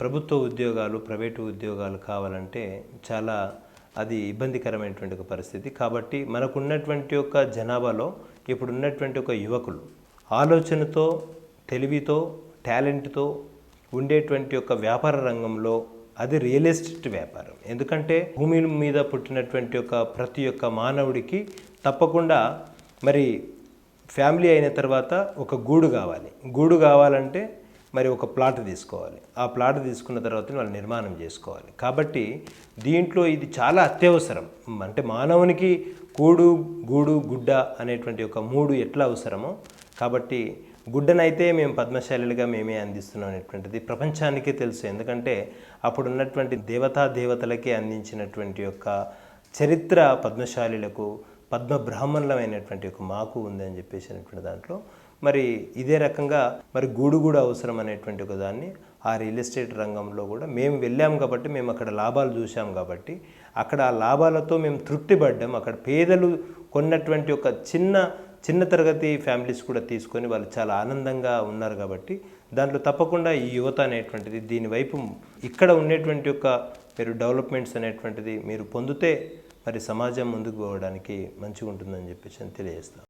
ప్రభుత్వ ఉద్యోగాలు ప్రైవేటు ఉద్యోగాలు కావాలంటే చాలా అది ఇబ్బందికరమైనటువంటి ఒక పరిస్థితి. కాబట్టి మనకున్నటువంటి ఒక జనాభాలో ఇప్పుడు ఉన్నటువంటి ఒక యువకులు ఆలోచనతో తెలివితో టాలెంట్తో ఉండేటువంటి ఒక వ్యాపార రంగంలో అది రియల్ ఎస్టేట్ వ్యాపారం. ఎందుకంటే భూమి మీద పుట్టినటువంటి ఒక ప్రతి ఒక్క మానవుడికి తప్పకుండా మరి ఫ్యామిలీ అయిన తర్వాత ఒక గూడు కావాలి. గూడు కావాలంటే మరి ఒక ప్లాట్ తీసుకోవాలి. ఆ ప్లాట్ తీసుకున్న తర్వాత వాళ్ళు నిర్మాణం చేసుకోవాలి. కాబట్టి దీంట్లో ఇది చాలా అత్యవసరం. అంటే మానవునికి కూడు గూడు గుడ్డ అనేటువంటి ఒక మూడు ఎట్లా అవసరమో కాబట్టి గుడ్డనైతే మేము పద్మశాలిలుగా మేమే అందిస్తున్నాం అనేటువంటిది ప్రపంచానికే తెలుసు. ఎందుకంటే అప్పుడు ఉన్నటువంటి దేవతా దేవతలకే అందించినటువంటి యొక్క చరిత్ర పద్మశాలిలకు పద్మ బ్రాహ్మణులమైనటువంటి ఒక మాకు ఉంది అని చెప్పేసినటువంటి దాంట్లో మరి ఇదే రకంగా మరి గూడు కూడా అవసరం అనేటువంటి ఒక దాన్ని ఆ రియల్ ఎస్టేట్ రంగంలో కూడా మేము వెళ్ళాం కాబట్టి మేము అక్కడ లాభాలు చూసాం కాబట్టి అక్కడ ఆ లాభాలతో మేము తృప్తి పడ్డాం. అక్కడ పేదలు కొన్నటువంటి ఒక చిన్న చిన్న తరగతి ఫ్యామిలీస్ కూడా తీసుకొని వాళ్ళు చాలా ఆనందంగా ఉన్నారు కాబట్టి దాంట్లో తప్పకుండా ఈ యువత అనేటువంటిది దీనివైపు ఇక్కడ ఉండేటువంటి యొక్క మీరు డెవలప్మెంట్స్ అనేటువంటిది మీరు పొందితే మరి సమాజం ముందుకు పోవడానికి మంచిగా ఉంటుందని చెప్పేసి నేను తెలియజేస్తాను